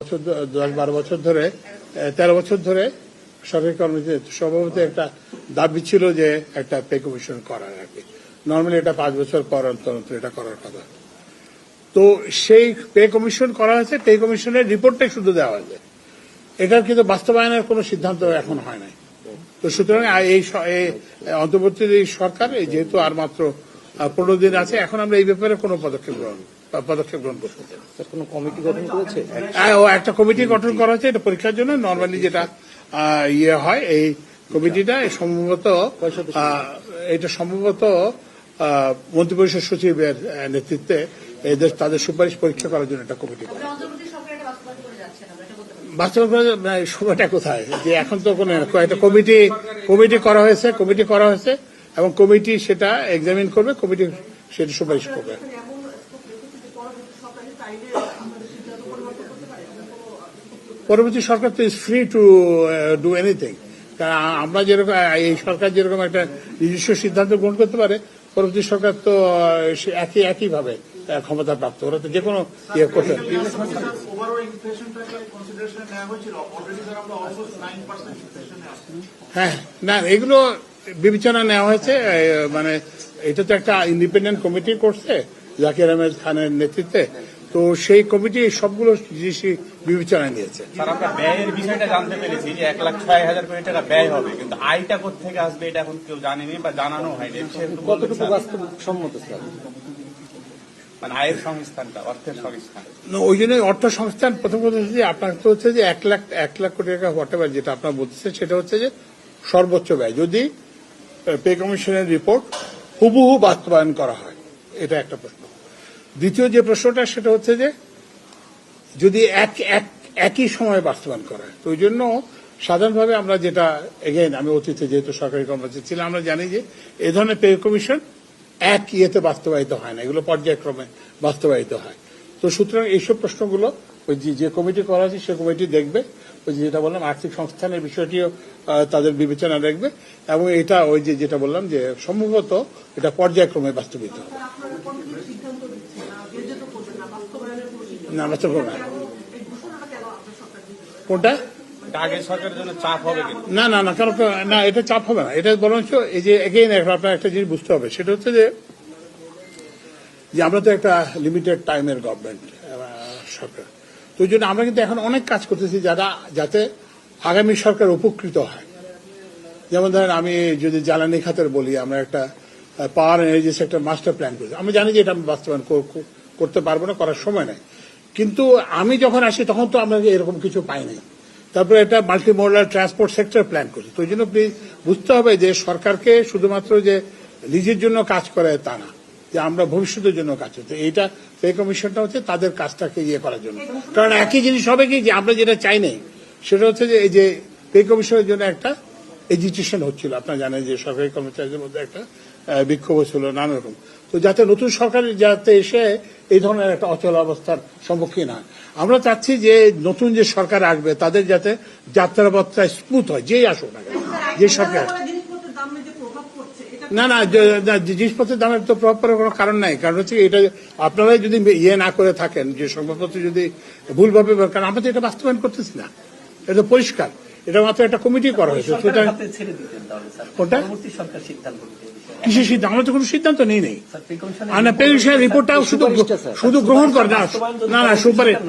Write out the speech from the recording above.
বছর দশ বারো বছর ধরে তেরো বছর ধরে সরকারি কর্মচারী স্বভাবত একটা দাবি ছিল যে একটা পে কমিশন করার আর কি। নর্মালি এটা পাঁচ বছর পর অন্তর এটা করার কথা। তো সেই পে কমিশন করা হয়েছে পে কমিশনের রিপোর্টটাই শুধু দেওয়া হয়েছে। এটার কিন্তু বাস্তবায়নের কোনো সিদ্ধান্ত এখন হয় নাই। তো সুতরাং এই অন্তর্বর্তী সরকার যেহেতু আর মাত্র পনেরো দিন আছে, এখন আমরা এই ব্যাপারে কোনো পদক্ষেপ গ্রহণ পদক্ষেপ গ্রহণ করতে চাই স্যার কোনো কমিটি গঠন করেছে? হ্যাঁ, ও একটা কমিটি গঠন করা হয়েছে এটা পরীক্ষার জন্য। নর্মালি যেটা ইয়ে হয় এই কমিটিটা সম্ভবত এটা সম্ভবত মন্ত্রিপরিষদ সচিবের নেতৃত্বে এদের তাদের সুপারিশ পরীক্ষা করার জন্য একটা কমিটি করে অন্তর্বর্তী সরকার এটা বাস্তবায়ন করে যাচ্ছে না এটা বলতে পারি। বাস্তব মানে সময়টা কোথায়? যে এখন তো কোনো একটা কমিটি কমিটি করা হয়েছে কমিটি করা হয়েছে এবং কমিটি সেটা এক্সামিন করবে কমিটি সেটা সুপারিশ করবে। পরবর্তী সরকার তো is free to do anything কারণ আমরা যেরকম এই সরকার যেরকম একটা নিজস্ব সিদ্ধান্ত গ্রহণ করতে পারে পরবর্তী সরকার তো একই একইভাবে ক্ষমতা প্রাপ্ত। ওরা তো যে কোনো ইয়ে করতে হ্যাঁ না এগুলো বিবেচনা নেওয়া হয়েছে মানে এটা তো একটা ইন্ডিপেন্ডেন্ট কমিটি করছে জাকির আহমেদ খানের নেতৃত্বে। তো সেই কমিটি সবগুলো জিনিসই বিবেচনায় নিয়েছে। স্যার আমরা ব্যয়ের বিষয়টা জানতে পেরেছি যে এক লাখ ছয় হাজার কোটি টাকা ব্যয় হবে কিন্তু আয়টা কোথেকে আসবে এটা এখন কেউ জানেনি বা জানানো হয়নি। কতটুকু? বাস্তব সম্মত স্যার? মানে আয়ের সংস্থানটা অর্থের সংস্থান। ওই জন্য অর্থ সংস্থান প্রথম কথা হচ্ছে যে আপনার তো হচ্ছে যে এক লাখ এক লাখ কোটি টাকা হোয়াট এভার যেটা আপনার বলতেছে সেটা হচ্ছে যে সর্বোচ্চ ব্যয়। যদি পে কমিশনের রিপোর্ট হুবহু বাস্তবায়ন করা হয় এটা একটা প্রশ্ন। দ্বিতীয় যে প্রশ্নটা, সেটা হচ্ছে যে যদি এক এক, একই সময়ে বাস্তবায়ন করা হয়, তো ওই জন্য সাধারণভাবে আমরা যেটা এগেইন আমি অতীতে যেহেতু সরকারি কর্মচারী ছিলাম, আমরা জানি যে এ ধরনের পে কমিশন এক ইয়েতে বাস্তবায়িত হয় না, এগুলো পর্যায়ক্রমে বাস্তবায়িত হয়। তো সুতরাং এইসব প্রশ্নগুলো ওই যে- কমিটি করা আছে, সে কমিটি দেখবে, ওই যেটা বললাম, আর্থিক সংস্থানের বিষয়টিও তাদের বিবেচনা রাখবে এবং এটা ওই যে যেটা বললাম যে সম্ভবত এটা পর্যায়ক্রমে বাস্তবিত হবে আপনারা কোন কিছু সিদ্ধান্ত দিচ্ছেন না যেহেতু করবেন না বাস্তবায়নের কোনো সিদ্ধান্ত না দিতে পারে কোনটা? না না না কারণ না এটা চাপ হবে না। এটা বরঞ্চ এই যে এগেইন আপনার একটা জিনিস বুঝতে হবে। সেটা হচ্ছে যে যে আমরা তো একটা লিমিটেড টাইমের গভর্নমেন্ট সরকার। তো জন্য আমরা কিন্তু এখন অনেক কাজ করতেছি যারা যাতে আগামী সরকার উপকৃত হয়। যেমন ধরেন আমি যদি জ্বালানি খাতের বলি আমরা একটা power energy sector master plan করেছি। আমি জানি যে এটা আমি বাস্তবায়ন কর- কর- করতে পারব না করার সময় নাই। কিন্তু আমি যখন আসি, তখন তো আমরা এরকম কিছু পাই নাই। তারপরে এটা multi modal transport sector plan করি। তো জন্য প্লিজ বুঝতে হবে যে সরকারকে শুধুমাত্র যে নিজের জন্য কাজ করে তা না, যে আমরা ভবিষ্যতের জন্য কাজ করতে এইটা পে কমিশনটা হচ্ছে তাদের কাজটাকে ইয়ে করার জন্য। কারণ একই জিনিস হবে কি, যে আমরা যেটা চাই নাই, সেটা হচ্ছে যে এই যে পে কমিশনের জন্য একটা এজিটেশন হচ্ছিল আপনারা জানেন যে সরকারি কর্মচারীদের মধ্যে একটা বিক্ষোভ ছিল নানা রকম তো যাতে নতুন সরকার যাতে এসে এই ধরনের একটা অচল অবস্থার সম্মুখীন হয়। আমরা চাচ্ছি যে নতুন যে সরকার আসবে তাদের যাতে যাত্রাপত্রা স্মুথ হয় যেই আসুক না যে সরকার না না জিনিসপত্রের দামের তো প্রভাব পড়ার কোনো কারণ নাই। কারণ হচ্ছে এটা আপনারাই যদি ইয়ে না করে থাকেন যে সংবাদপত্র যদি ভুলভাবে কারণ আমরা তো এটা বাস্তবায়ন করতেছি না। এটা পরিষ্কার। এটা মাত্র একটা কমিটি করা হয়েছে। সেটা সুতরাং ওটা? সরকার সিদ্ধান্ত আমরা তো কোনো সিদ্ধান্ত নেই নেই। আর না পেনশন রিপোর্টটাও শুধু শুধু গ্রহণ করে না না সুপারিশ না